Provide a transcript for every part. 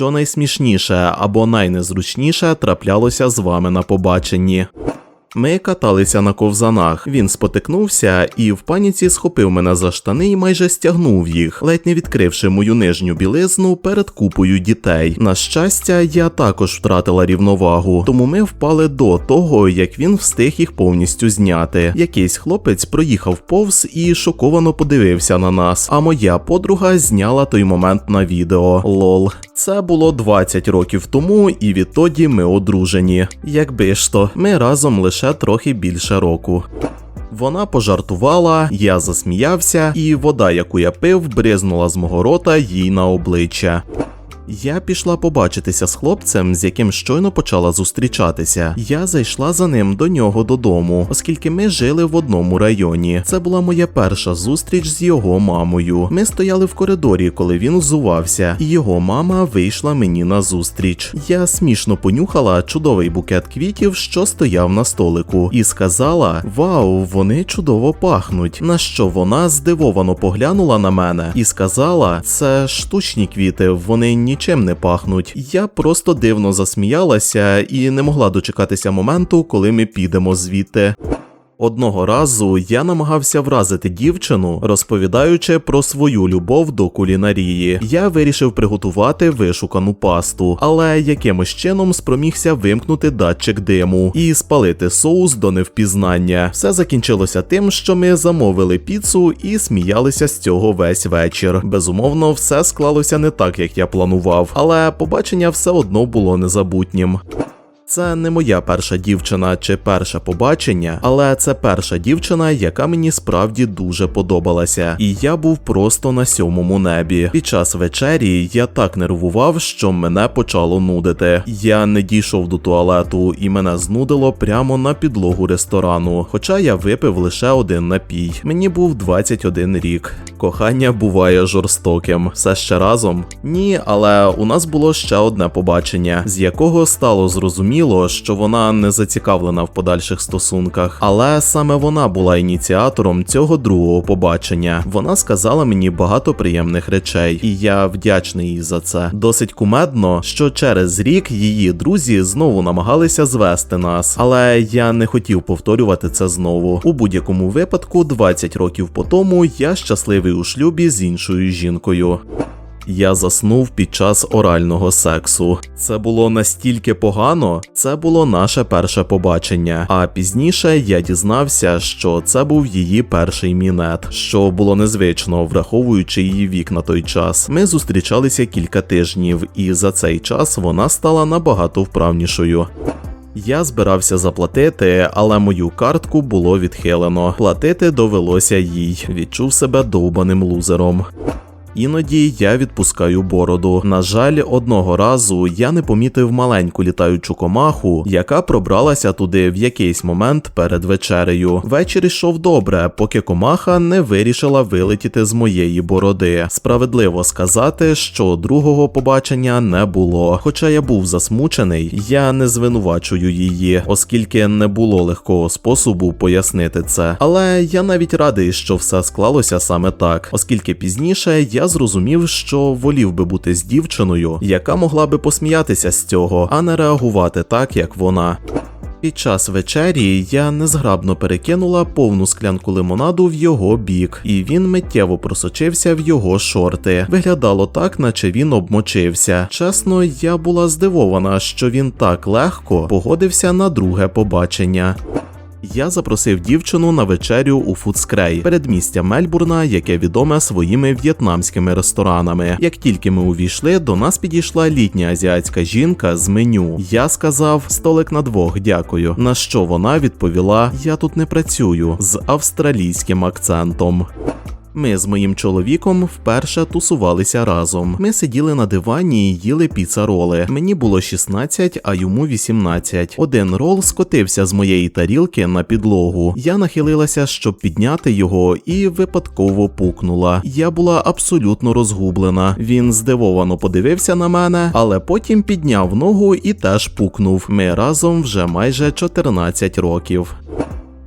що найсмішніше або найнезручніше траплялося з вами на побаченні. Ми каталися на ковзанах. Він спотикнувся і в паніці схопив мене за штани і майже стягнув їх, ледь не відкривши мою нижню білизну перед купою дітей. На щастя, я також втратила рівновагу, тому ми впали до того, як він встиг їх повністю зняти. Якийсь хлопець проїхав повз і шоковано подивився на нас. А моя подруга зняла той момент на відео. Лол. Це було 20 років тому, і відтоді ми одружені. Якби ж то, ми разом лише трохи більше року. Вона пожартувала, я засміявся, і вода, яку я пив, бризнула з мого рота їй на обличчя. Я пішла побачитися з хлопцем, з яким щойно почала зустрічатися. Я зайшла за ним до нього додому, оскільки ми жили в одному районі. Це була моя перша зустріч з його мамою. Ми стояли в коридорі, коли він взувався, і його мама вийшла мені на зустріч. Я смішно понюхала чудовий букет квітів, що стояв на столику, і сказала: Вау, вони чудово пахнуть. На що вона здивовано поглянула на мене і сказала: це штучні квіти, вони нічим не пахнуть. Я просто дивно засміялася і не могла дочекатися моменту, коли ми підемо звідти. Одного разу я намагався вразити дівчину, розповідаючи про свою любов до кулінарії. Я вирішив приготувати вишукану пасту, але якимось чином спромігся вимкнути датчик диму і спалити соус до невпізнання. Все закінчилося тим, що ми замовили піцу і сміялися з цього весь вечір. Безумовно, все склалося не так, як я планував, але побачення все одно було незабутнім. Це не моя перша дівчина чи перше побачення, але це перша дівчина, яка мені справді дуже подобалася, і я був просто на сьомому небі. Під час вечері я так нервував, що мене почало нудити. Я не дійшов до туалету, і мене знудило прямо на підлогу ресторану. Хоча я випив лише один напій. Мені був 21 рік. Кохання буває жорстоким. Все ще разом? Ні, але у нас було ще одне побачення, з якого стало зрозуміло, що вона не зацікавлена в подальших стосунках, але саме вона була ініціатором цього другого побачення. Вона сказала мені багато приємних речей, і я вдячний їй за це. Досить кумедно, що через рік її друзі знову намагалися звести нас, але я не хотів повторювати це знову. У будь-якому випадку, 20 років по тому я щасливий у шлюбі з іншою жінкою. Я заснув під час орального сексу. Це було настільки погано, це було наше перше побачення. А пізніше я дізнався, що це був її перший мінет, що було незвично, враховуючи її вік на той час. Ми зустрічалися кілька тижнів, і за цей час вона стала набагато вправнішою. Я збирався заплатити, але мою картку було відхилено. Платити довелося їй. Відчув себе довбаним лузером. Іноді я відпускаю бороду. На жаль, одного разу я не помітив маленьку літаючу комаху, яка пробралася туди в якийсь момент перед вечерею. Вечір йшов добре, поки комаха не вирішила вилетіти з моєї бороди. Справедливо сказати, що другого побачення не було. Хоча я був засмучений, я не звинувачую її, оскільки не було легкого способу пояснити це. Але я навіть радий, що все склалося саме так, оскільки пізніше я зрозумів, що волів би бути з дівчиною, яка могла би посміятися з цього, а не реагувати так, як вона. Під час вечері я незграбно перекинула повну склянку лимонаду в його бік, і він миттєво просочився в його шорти. Виглядало так, наче він обмочився. Чесно, я була здивована, що він так легко погодився на друге побачення. Я запросив дівчину на вечерю у Фудскрей, передмістя Мельбурна, яке відоме своїми в'єтнамськими ресторанами. Як тільки ми увійшли, до нас підійшла літня азіатська жінка з меню. Я сказав столик на двох, дякую. На що вона відповіла: Я тут не працюю з австралійським акцентом. Ми з моїм чоловіком вперше тусувалися разом. Ми сиділи на дивані і їли піцароли. Мені було 16, а йому 18. Один рол скотився з моєї тарілки на підлогу. Я нахилилася, щоб підняти його, і випадково пукнула. Я була абсолютно розгублена. Він здивовано подивився на мене, але потім підняв ногу і теж пукнув. Ми разом вже майже 14 років.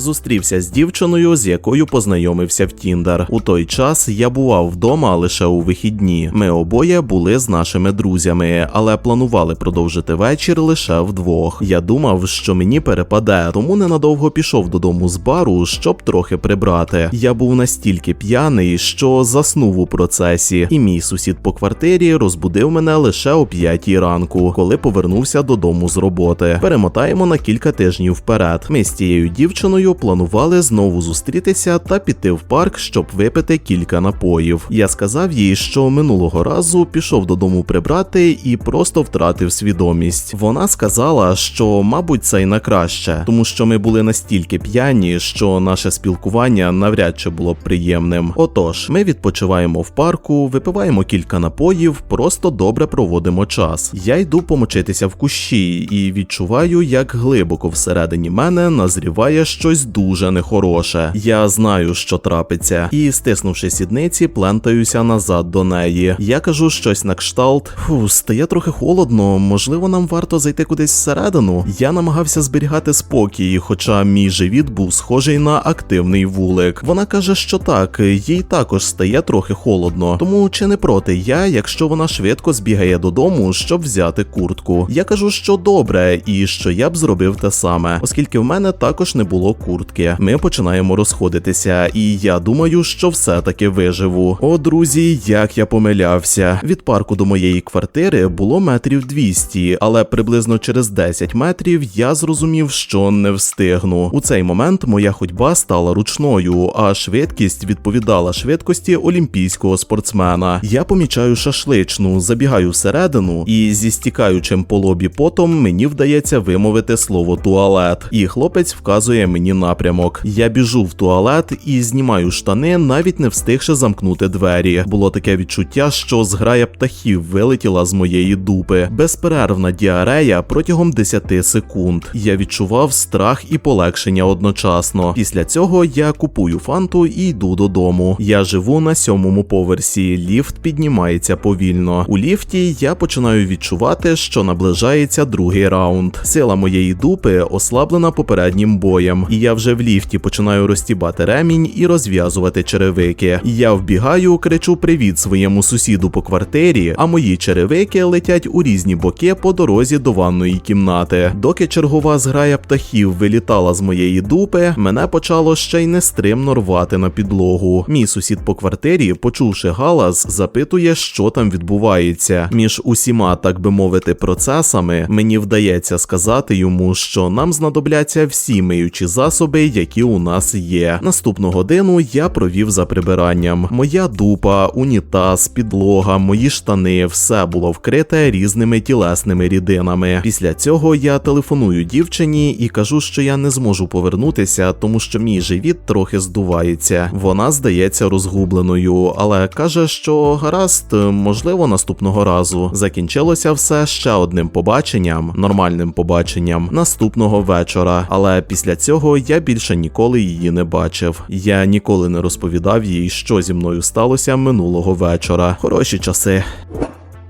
Зустрівся з дівчиною, з якою познайомився в Тіндер. У той час я бував вдома лише у вихідні. Ми обоє були з нашими друзями, але планували продовжити вечір лише вдвох. Я думав, що мені перепаде, тому ненадовго пішов додому з бару, щоб трохи прибрати. Я був настільки п'яний, що заснув у процесі, і мій сусід по квартирі розбудив мене лише о п'ятій ранку, коли повернувся додому з роботи. Перемотаємо на кілька тижнів вперед. Ми з цією дівчиною планували знову зустрітися та піти в парк, щоб випити кілька напоїв. Я сказав їй, що минулого разу пішов додому прибрати і просто втратив свідомість. Вона сказала, що мабуть це й на краще, тому що ми були настільки п'яні, що наше спілкування навряд чи було б приємним. Отож, ми відпочиваємо в парку, випиваємо кілька напоїв, просто добре проводимо час. Я йду помочитися в кущі і відчуваю, як глибоко всередині мене назріває щось дуже нехороше. Я знаю, що трапиться, і стиснувши сідниці, плентаюся назад до неї. Я кажу щось на кшталт. Фу, стає трохи холодно. Можливо, нам варто зайти кудись всередину. Я намагався зберігати спокій, хоча мій живіт був схожий на активний вулик. Вона каже, що так, їй також стає трохи холодно. Тому чи не проти я, якщо вона швидко збігає додому, щоб взяти куртку. Я кажу, що добре, і що я б зробив те саме, оскільки в мене також не було куртки. Ми починаємо розходитися, і я думаю, що все-таки виживу. О, друзі, як я помилявся. Від парку до моєї квартири було метрів 200, але приблизно через 10 метрів я зрозумів, що не встигну. У цей момент моя ходьба стала ручною, а швидкість відповідала швидкості олімпійського спортсмена. Я помічаю шашличну, забігаю всередину, і зі стікаючим по лобі потом мені вдається вимовити слово туалет. І хлопець вказує мені напрямок. Я біжу в туалет і знімаю штани, навіть не встигши замкнути двері. Було таке відчуття, що зграя птахів вилетіла з моєї дупи. Безперервна діарея протягом 10 секунд. Я відчував страх і полегшення одночасно. Після цього я купую фанту і йду додому. Я живу на сьомому поверсі. Ліфт піднімається повільно. У ліфті я починаю відчувати, що наближається другий раунд. Сила моєї дупи ослаблена попереднім боєм, і я вже в ліфті починаю розтібати ремінь і розв'язувати черевики. Я вбігаю, кричу привіт своєму сусіду по квартирі, а мої черевики летять у різні боки по дорозі до ванної кімнати. Доки чергова зграя птахів вилітала з моєї дупи, мене почало ще й нестримно рвати на підлогу. Мій сусід по квартирі, почувши галас, запитує, що там відбувається. Між усіма, так би мовити, процесами мені вдається сказати йому, що нам знадобляться всі миючі засоби, які у нас є. Наступну годину я провів за прибиранням. Моя дупа, унітаз, підлога, мої штани все було вкрите різними тілесними рідинами. Після цього я телефоную дівчині і кажу, що я не зможу повернутися, тому що мій живіт трохи здувається. Вона здається розгубленою, але каже, що гаразд, можливо, наступного разу. Закінчилося все ще одним побаченням, нормальним побаченням наступного вечора. Але після цього я більше ніколи її не бачив. Я ніколи не розповідав їй, що зі мною сталося минулого вечора. Хороші часи.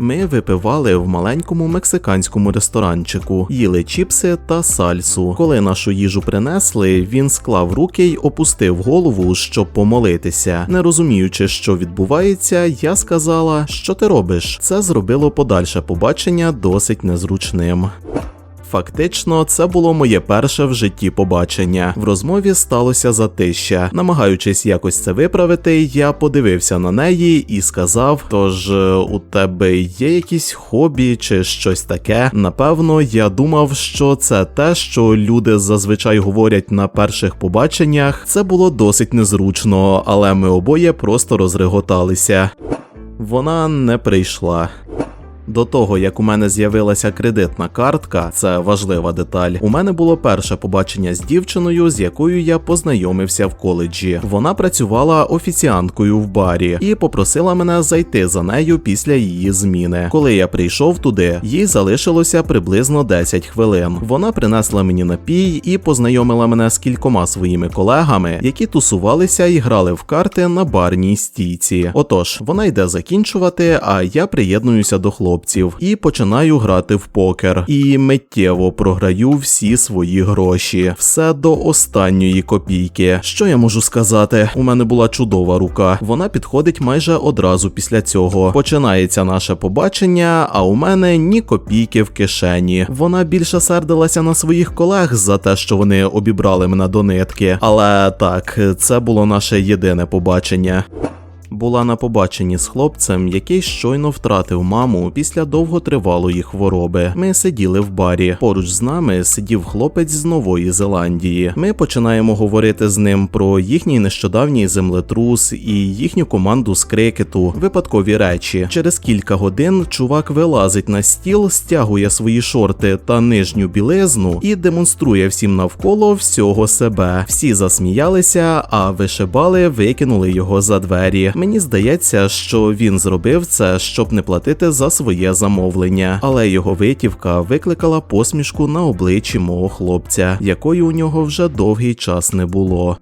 Ми випивали в маленькому мексиканському ресторанчику, їли чіпси та сальсу. Коли нашу їжу принесли, він склав руки й опустив голову, щоб помолитися. Не розуміючи, що відбувається, я сказала, що ти робиш. Це зробило подальше побачення досить незручним. Фактично, це було моє перше в житті побачення. В розмові сталося затища. Намагаючись якось це виправити, я подивився на неї і сказав: Тож е, у тебе є якісь хобі чи щось таке? Напевно, я думав, що це те, що люди зазвичай говорять на перших побаченнях. Це було досить незручно, але ми обоє просто розреготалися. Вона не прийшла. До того, як у мене з'явилася кредитна картка, це важлива деталь. У мене було перше побачення з дівчиною, з якою я познайомився в коледжі. Вона працювала офіціанткою в барі і попросила мене зайти за нею після її зміни. Коли я прийшов туди, їй залишилося приблизно 10 хвилин. Вона принесла мені напій і познайомила мене з кількома своїми колегами, які тусувалися і грали в карти на барній стійці. Отож, вона йде закінчувати, а я приєднуюся до хлопців хлопців і починаю грати в покер. І миттєво програю всі свої гроші. Все до останньої копійки. Що я можу сказати? У мене була чудова рука. Вона підходить майже одразу після цього. Починається наше побачення, а у мене ні копійки в кишені. Вона більше сердилася на своїх колег за те, що вони обібрали мене до нитки. Але так, це було наше єдине побачення. Була на побаченні з хлопцем, який щойно втратив маму після довготривалої хвороби. Ми сиділи в барі. Поруч з нами сидів хлопець з Нової Зеландії. Ми починаємо говорити з ним про їхній нещодавній землетрус і їхню команду з крикету, випадкові речі. Через кілька годин чувак вилазить на стіл, стягує свої шорти та нижню білизну і демонструє всім навколо всього себе. Всі засміялися, а вишибали викинули його за двері. Мені здається, що він зробив це, щоб не платити за своє замовлення, але його витівка викликала посмішку на обличчі мого хлопця, якої у нього вже довгий час не було.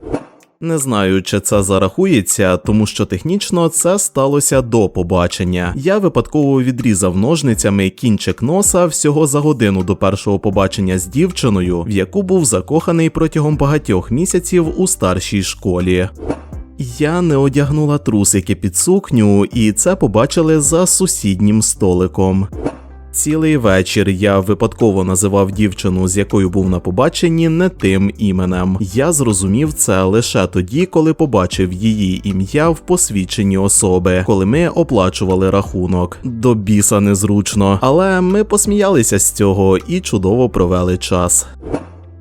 Не знаю, чи це зарахується, тому що технічно це сталося до побачення. Я випадково відрізав ножницями кінчик носа всього за годину до першого побачення з дівчиною, в яку був закоханий протягом багатьох місяців у старшій школі. Я не одягнула трусики під сукню, і це побачили за сусіднім столиком. Цілий вечір я випадково називав дівчину, з якою був на побаченні, не тим іменем. Я зрозумів це лише тоді, коли побачив її ім'я в посвідченні особи, коли ми оплачували рахунок. До біса незручно, але ми посміялися з цього і чудово провели час.